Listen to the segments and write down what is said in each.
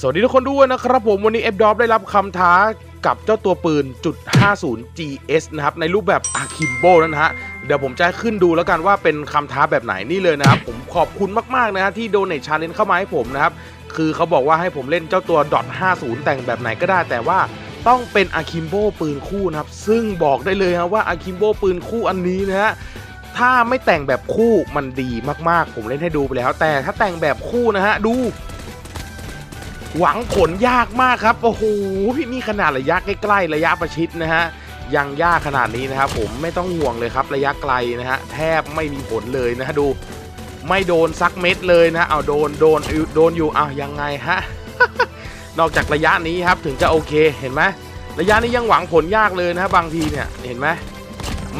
สวัสดีทุกคนด้วยนะครับผมวันนี้ f d o p ได้รับคำท้ากับเจ้าตัวปืนจุด50 GS นะครับ ในรูปแบบ Akimbo นั่นะฮะ เดี๋ยวผมจะขึ้นดูแล้วกันว่าเป็นคำท้าแบบไหนนี่เลยนะครับ ผมขอบคุณมากๆนะฮะที่โดเน t ชาเลนเข้ามาให้ผมนะครับ คือเขาบอกว่าให้ผมเล่นเจ้าตัว .50 แต่งแบบไหนก็ได้แต่ว่าต้องเป็น Akimbo ปืนคู่นะครับ ซึ่งบอกได้เลยนะว่า Akimbo ปืนคู่อันนี้นะฮะถ้าไม่แต่งแบบคู่มันดีมากๆ ผมเล่นให้ดูไปแล้ว แต่ถ้าแต่งแบบคู่นะฮะดู หวังผลยากมากครับ โอ้โหพี่นี่ขนาดระยะใกล้ๆระยะประชิดนะฮะยังยากขนาดนี้นะครับผมไม่ต้องห่วงเลยครับระยะไกลนะฮะแทบไม่มีผลเลยนะฮะดู ไม่โดนซักเม็ดเลยนะเอาโดนโดนโดนอยู่อ้าวยังไงฮะนอกจากระยะนี้ครับถึงจะโอเคเห็นไหมระยะนี้ยังหวังผลยากเลยนะฮะบางทีเนี่ยเห็นไหม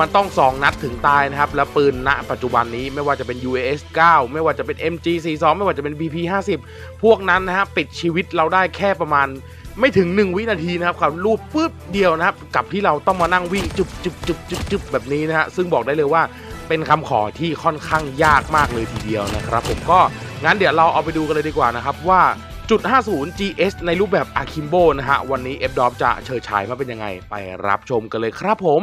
มันต้อง2นัดถึงตายนะครับ แล้วปืนณปัจจุบันนี้ไม่ว่าจะเป็น UAS 9 ไม่ว่าจะเป็น MG 42ไม่ว่าจะเป็น BP 50พวกนั้นนะฮะปิดชีวิตเราได้แค่ประมาณไม่ถึง 1 วินาทีนะครับขับรูปปุ๊บเดียวนะครับ กับที่เราต้องมานั่งวิ่งจุบจุบจุบจุบจุบแบบนี้นะฮะซึ่งบอกได้เลยว่าเป็นคำขอที่ค่อนข้างยากมากเลยทีเดียวนะครับ ผมก็งั้นเดี๋ยวเราเอาไปดูกันเลยดีกว่านะครับว่าจุด 50 GS ในรูปแบบ Akimbo นะฮะวันนี้ f d o p จะเชิดฉายมาเป็นยังไงไปรับชมกันเลยครับผม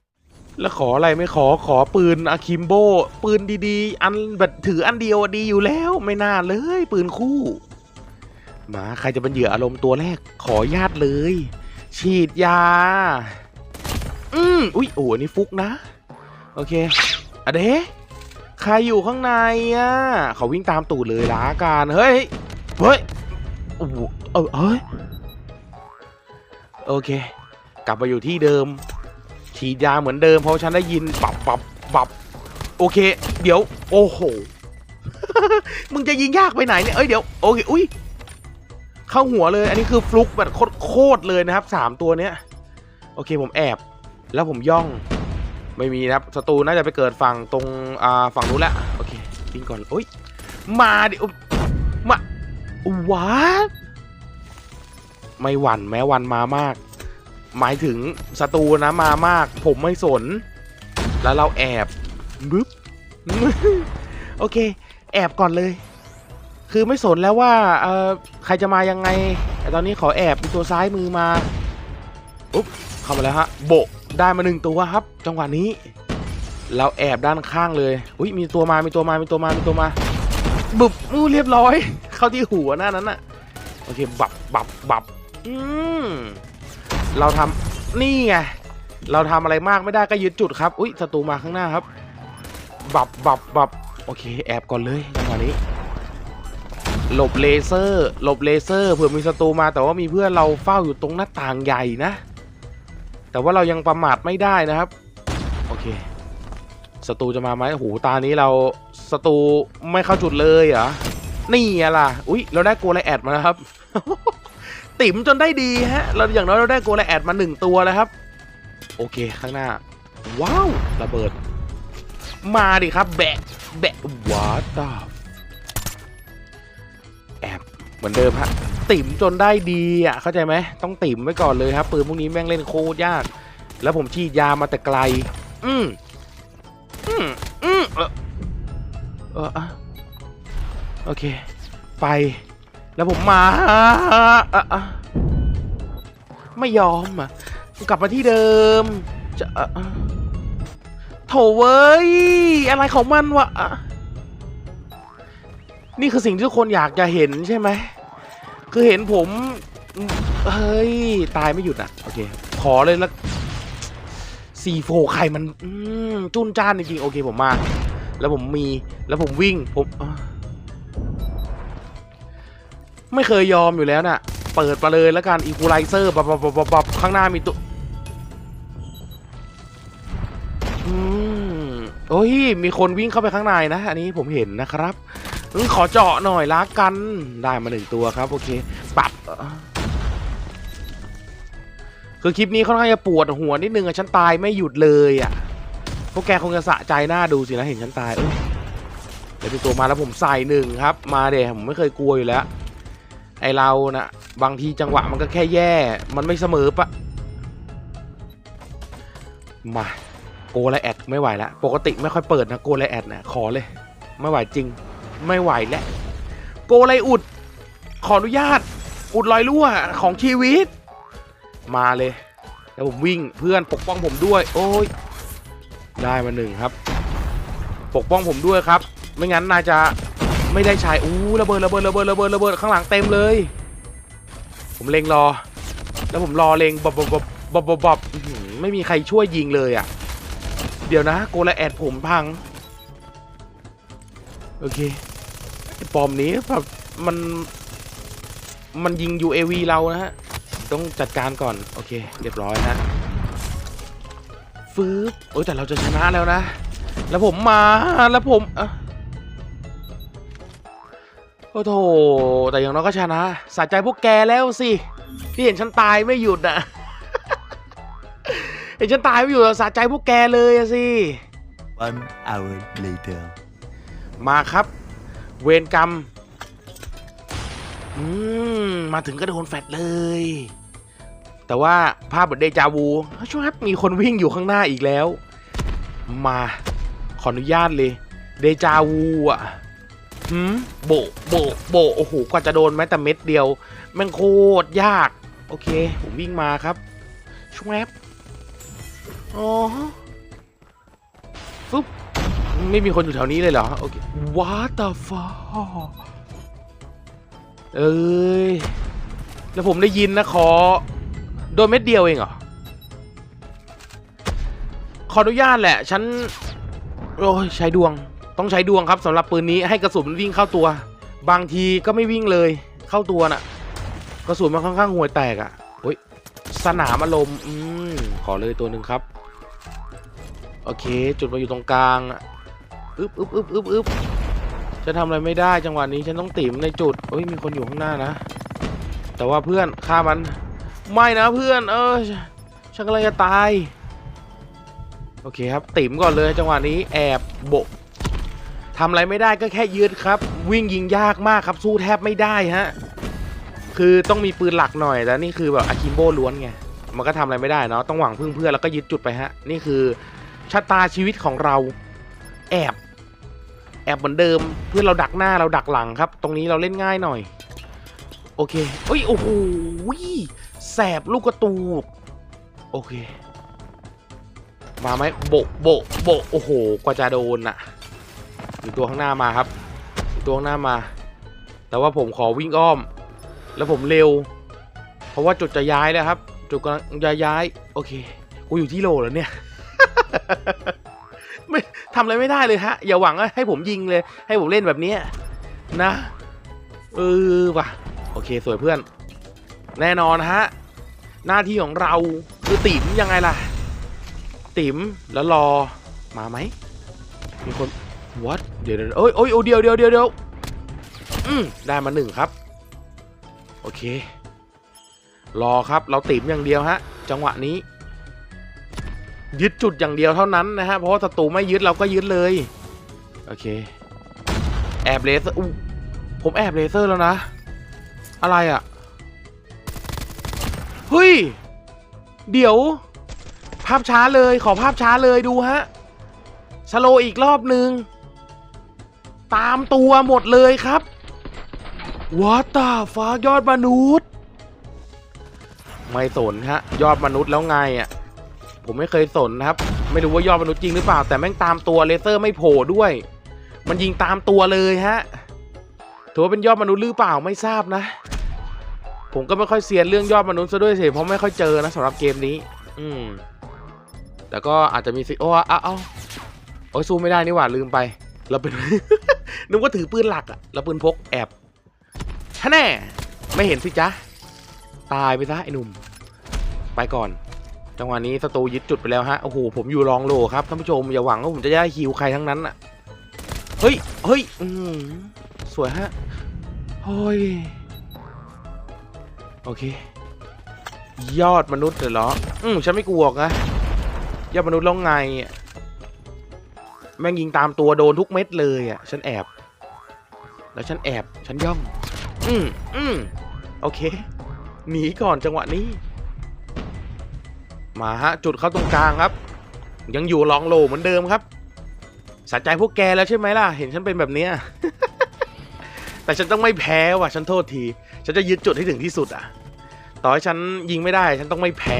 แล้วขออะไรไม่ขอขอปืนอะคิมโบ ปืนดีๆ อันแบบถืออันเดียวดีอยู่แล้วไม่น่าเลย ปืนคู่ มาใครจะเป็นเหยื่ออารมณ์ตัวแรก ขอญาตเลย ฉีดยา อืมอุ้ยโอ้อันนี่ฟุกนะ โอเคอะเดะใครอยู่ข้างในอะเขาวิ่งตามตูดเลยล้าการเฮ้ยเฮ้ยโอ้โหเออเฮ้ยโอเค กลับมาอยู่ที่เดิม ฉีดยาเหมือนเดิมเพราะฉันได้ยินปับปับปับโอเค เดี๋ยว โอ้โห มึงจะยิงยากไปไหนเนี่ย เอ้ยเดี๋ยวโอเคอุ้ยเข้าหัวเลย อันนี้คือฟลุกแบบโคตรเลยนะครับสามตัวเนี้ยโอเคผมแอบ แล้วผมย่อง ไม่มีนะครับศัตรูน่าจะไปเกิดฝั่งตรงอ่าฝั่งนู้นแหละโอเควิ่งก่อนโอ้ยมาดิมาวัดไม่หวั่นแม้วันมามาก หมายถึงศัตรูนะมามาก ผมไม่สน แล้วเราแอบบึ๊บโอเค แอบก่อนเลย คือไม่สนแล้วว่าเออใครจะมายังไงแต่ตอนนี้ขอแอบมีตัวซ้ายมือมาอุ๊บเข้ามาแล้วฮะโบะได้มาหนึ่งตัวครับ จังหวะนี้ เราแอบด้านข้างเลยอุ้ยมีตัวมามีตัวมามีตัวมามีตัวมาบึบอู้เรียบร้อย เข้าที่หัวหน้านั้นน่ะโอเค บับบับบับอืม เราทำนี่ไงเราทำอะไรมากไม่ได้ก็ยึดจุดครับ อุ้ยศัตรูมาข้างหน้าครับ บับบับบับโอเค แอบก่อนเลยจังหวะนี้หลบเลเซอร์หลบเลเซอร์เผื่อมีศัตรูมาแต่ว่ามีเพื่อนเราเฝ้าอยู่ตรงหน้าต่างใหญ่นะ แต่ว่าเรายังประมาทไม่ได้นะครับ โอเคศัตรูจะมาไหมโอ้โหตานี้เราศัตรูไม่เข้าจุดเลยเหรอนี่ไงล่ะ อุ้ยเราได้กลัวไลแอดมาแล้วครับ ติ๋มจนได้ดีฮะ เราอย่างน้อยเราได้โกลแอดมาหนึ่งตัวแล้วครับ โอเคข้างหน้า ว้าวระเบิด มาดิครับ แบะแบะว้าตาแอบเหมือนเดิมฮะติ๋มจนได้ดีอะเข้าใจไหมต้องติ๋มไว้ก่อนเลยครับปืนพวกนี้แม่งเล่นโคตรยาก แล้วผมฉีดยามาแต่ไกล อืมอืมอืมเออเออโอเค ไป แล้วผมมาไม่ยอมอะกลับมาที่เดิมจะอะอะโถเว้ย อะไรของมันวะ นี่คือสิ่งที่ทุกคนอยากจะเห็นใช่ไหม คือเห็นผม เฮ้ย ตายไม่หยุดอะ โอเค ขอเลยละซีโฟใครมันอืจุนจ้านจริงๆ โอเคผมมา แล้วผมมี แล้วผมวิ่ง ผมอ ไม่เคยยอมอยู่แล้วน่ะ เปิดมาเลยแล้วกันอีคูไลเซอร์ปับปับปับปับปับข้างหน้ามีตัวอืมโอ้ย มีคนวิ่งเข้าไปข้างในนะ อันนี้ผมเห็นนะครับขอเจาะหน่อยละกัน ได้มาหนึ่งตัวครับ โอเค ปรับ คือคลิปนี้ค่อนข้างจะปวดหัวนิดนึงอะฉันตายไม่หยุดเลยอะพวกแกคงจะสะใจหน้าดูสินะเห็นฉันตายเดี๋ยวเป็นตัวมาแล้วผมใส่หนึ่งครับ มาเดี๋ยผมไม่เคยกลัวอยู่แล้ว ไอเรานะบางทีจังหวะมันก็แค่แย่ มันไม่เสมอปะมาโกลแอดไม่ไหวล้วปกติไม่ค่อยเปิดนะโกลแอดนะขอเลย ไม่ไหวจริง ไม่ไหวแล้วโกไลอุด ขออนุญาต อุดรอยรั่วของชีวิต มาเลยแล้วผมวิ่งเพื่อนปกป้องผมด้วย โอ้ยได้มาหนึ่งครับ ปกป้องผมด้วยครับ ไม่งั้นนายจะ ไม่ได้ใช้อู้ระเบิดระเบิดระเบิดระเบิดระเบิดข้างหลังเต็มเลย ผมเล็งรอ แล้วผมรอเล็งบอบบอบบอบบอบไม่มีใครช่วยยิงเลยอะ เดี๋ยวนะ โกลแอดผมพัง โอเคปอมนี้แบบมัน มันยิง UAV เรานะฮะ ต้องจัดการก่อน โอเค เรียบร้อยฮะฟื้นโอ้แต่เราจะชนะแล้วนะ แล้วผมมาแล้วผมอะ โอ้โถแต่อย่างน้อยก็ชนะสะใจพวกแกแล้วสิ ที่เห็นฉันตายไม่หยุดอะเห็นฉันตายไม่หยุดอะสะใจพวกแกเลยอะสิ One hour later. มาครับ เวรกรรม อืม มาถึงก็โดนแฟดเลย แต่ว่าภาพเหมือนเดจาวูช่วงครับมีคนวิ่งอยู่ข้างหน้าอีกแล้ว มา ขออนุญาตเลย เดจาวูอะ หืมโบโบโบโอ้โหกว่าจะโดนแม้แต่เม็ดเดียวแมันโคตรยาก โอเค ผมวิ่งมาครับช่วงแอปอ๋อฟึบไม่มีคนอยู่แถวนี้เลยเหรอ โอเค What the fuck เอ้ย แล้วผมได้ยินนะขอ โดนเม็ดเดียวเองเหรอ ขออนุญาตแหละ ฉัน โอ้ยใช้ดวง ต้องใช้ดวงครับสำหรับปืนนี้ให้กระสุนมันวิ่งเข้าตัว บางทีก็ไม่วิ่งเลยเข้าตัวน่ะ กระสุนมันค่อนข้างห่วยแตกอะ่ะเฮ้ยสนามอารมณ์อืมขอเลยตัวหนึ่งครับ โอเค จุดมาอยู่ตรงกลางอึ๊บอึ๊บอึ๊บอึ๊บอึ๊บจะทำอะไรไม่ได้จังหวะนี้ฉันต้องติ๋มในจุดเอ้ยมีคนอยู่ข้างหน้านะ แต่ว่าเพื่อนฆ่ามัน ไม่นะเพื่อน เออฉันกำลังจะตาย โอเคครับติ๋มก่อนเลยจังหวะนี้แอบโบ ทำอะไรไม่ได้ก็แค่ยืดครับ วิ่งยิงยากมากครับสู้แทบไม่ได้ฮะคือต้องมีปืนหลักหน่อยแต่นี่คือแบบอาคิมโบล้วนไงมันก็ทำอะไรไม่ได้เนาะต้องหวังพึ่งเพื่อนแล้วก็ยึดจุดไปฮะนี่คือชะตาชีวิตของเราแอบ แอบเหมือนเดิมเพื่อนเราดักหน้าเราดักหลังครับ ตรงนี้เราเล่นง่ายหน่อย โอเคเอ้ยโอ้โหแสบลูกกระตูกโอเค มาไหมโบะโบะโบะโอ้โห กว่าจะโดนน่ะ มีตัวข้างหน้ามาครับมีตัวข้างหน้ามา แต่ว่าผมขอวิ่งอ้อม แล้วผมเร็ว เพราะว่าจุดจะย้ายแล้วครับ จุดกำลังจะย้าย โอเค กูอยู่ที่โลแล้วเนี่ยไม่ทำอะไรไม่ได้เลยฮะ อย่าหวังว่าให้ผมยิงเลย ให้ผมเล่นแบบนี้นะ เออว่ะ โอเคสวยเพื่อน แน่นอนฮะ หน้าที่ของเราคือติ๋มยังไงล่ะ ติ๋มแล้วรอมาไหมมีคน what เดี๋ยวเดี๋ยวเอ้ยโอ้ยโอ้ยเดี๋ยวเดี๋ยวเดี๋ยวเดี๋ยวอืมได้มาหนึ่งครับ โอเค รอครับเราติมอย่างเดียวฮะ จังหวะนี้ ยึดจุดอย่างเดียวเท่านั้นนะฮะ เพราะศัตรูไม่ยึดเราก็ยึดเลย โอเค แอบเลเซอร์อูผมแอบเลเซอร์แล้วนะ อะไรอะ่ะ เฮ้ย เดี๋ยว ภาพช้าเลย ขอภาพช้าเลยดูฮะสโลอีกรอบหนึ่ง ตามตัวหมดเลยครับ What the fuck ยอดมนุษย์ ไม่สนฮะ ยอดมนุษย์แล้วไงอะ ผมไม่เคยสนนะครับ ไม่รู้ว่ายอดมนุษย์จริงหรือเปล่า แต่แม่งตามตัวเลเซอร์ไม่โผล่ด้วย มันยิงตามตัวเลยฮะถือว่าเป็นยอดมนุษย์หรือเปล่าไม่ทราบนะ ผมก็ไม่ค่อยเซียนเรื่องยอดมนุษย์ซะด้วยสิเพราะไม่ค่อยเจอนะสำหรับเกมนี้ อืมแต่ก็อาจจะมีสิโอ้เอาเอาโอ้ยสู้ไม่ได้นี่หว่าลืมไป เราเป็น นึกว่าถือปืนหลักอะแล้วปืนพกแอบชะแน่ ไม่เห็นสิจ๊ะ ตายไปซะไอ้หนุ่ม ไปก่อน จังหวะนี้สตูยึดจุดไปแล้วฮะ โอ้โห ผมอยู่รองโลครับท่านผู้ชม อย่าหวังว่าผมจะได้ฮิวใครทั้งนั้นอะเฮ้ย เฮ้ย อืมสวยฮะเฮ้ย โอเค ยอดมนุษย์เหรอ อืมฉันไม่กลัวนะยอดมนุษย์แล้วไงแม่งยิงตามตัวโดนทุกเม็ดเลยอะ ฉันแอบ แล้วฉันแอบฉันย่อง อืมอืมโอเค หนีก่อนจังหวะนี้ มาฮะ จุดเข้าตรงกลางครับ ยังอยู่ลองโลเหมือนเดิมครับสะใจพวกแกแล้วใช่ไหมล่ะ เห็นฉันเป็นแบบเนี้ยแต่ฉันต้องไม่แพ้ว่ะ ฉันโทษที ฉันจะยึดจุดให้ถึงที่สุดอะ ต่อให้ฉันยิงไม่ได้ ฉันต้องไม่แพ้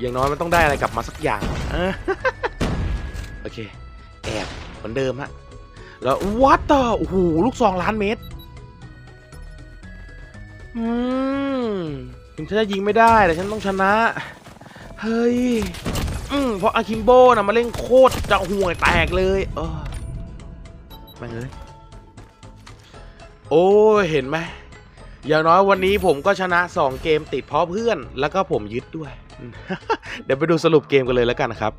อย่างน้อยมันต้องได้อะไรกลับมาสักอย่าง โอเค แอบเหมือนเดิมฮะ แล้ววัดต่อโอ้โหลูกซองล้านเมตร อืมถึงฉันจะยิงไม่ได้แต่ฉันต้องชนะ เฮ้ย อืมเพราะอาคิมโบนะมาเล่นโคตรจะห่วยแตกเลย เออแม่งเอ้ยโอ้เห็นไหมอย่างน้อยวันนี้ผมก็ชนะ 2 เกมติดเพราะเพื่อน แล้วก็ผมยึดด้วย เดี๋ยวไปดูสรุปเกมกันเลยแล้วกันครับ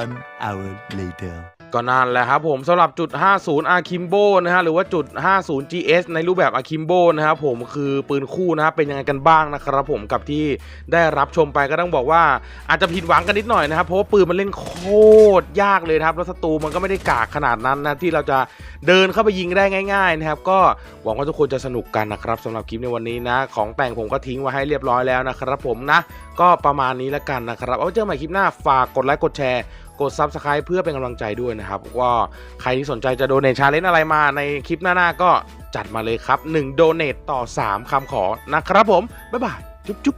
One hour later. ก็นั่นแหละครับผมสำหรับจุด 50 Akimbo นะฮะหรือว่าจุด 50 GS ในรูปแบบ Akimbo นะครับผมคือปืนคู่นะครับเป็นยังไงกันบ้างนะครับผมกับที่ได้รับชมไปก็ต้องบอกว่าอาจจะผิดหวังกันนิดหน่อยนะครับเพราะว่าปืนมันเล่นโคตรยากเลยครับแล้วศัตรูมันก็ไม่ได้กากขนาดนั้นนะที่เราจะเดินเข้าไปยิงได้ง่ายๆนะครับก็หวังว่าทุกคนจะสนุกกันนะครับสำหรับคลิปในวันนี้นะของแต่งผมก็ทิ้งไว้ให้เรียบร้อยแล้วนะครับผมนะก็ประมาณนี้แล้วกันนะครับเอาไว้เจอกันใหม่คลิปหน้าฝากกดไลค์กดแชร์ กด Subscribe เพื่อเป็นกำลังใจด้วยนะครับว่าใครที่สนใจจะโดเนทชาเลนจ์อะไรมาในคลิปหน้าๆก็จัดมาเลยครับ1โดเนทต่อ 3คำขอนะครับผม บ๊ายบาย จุ๊บ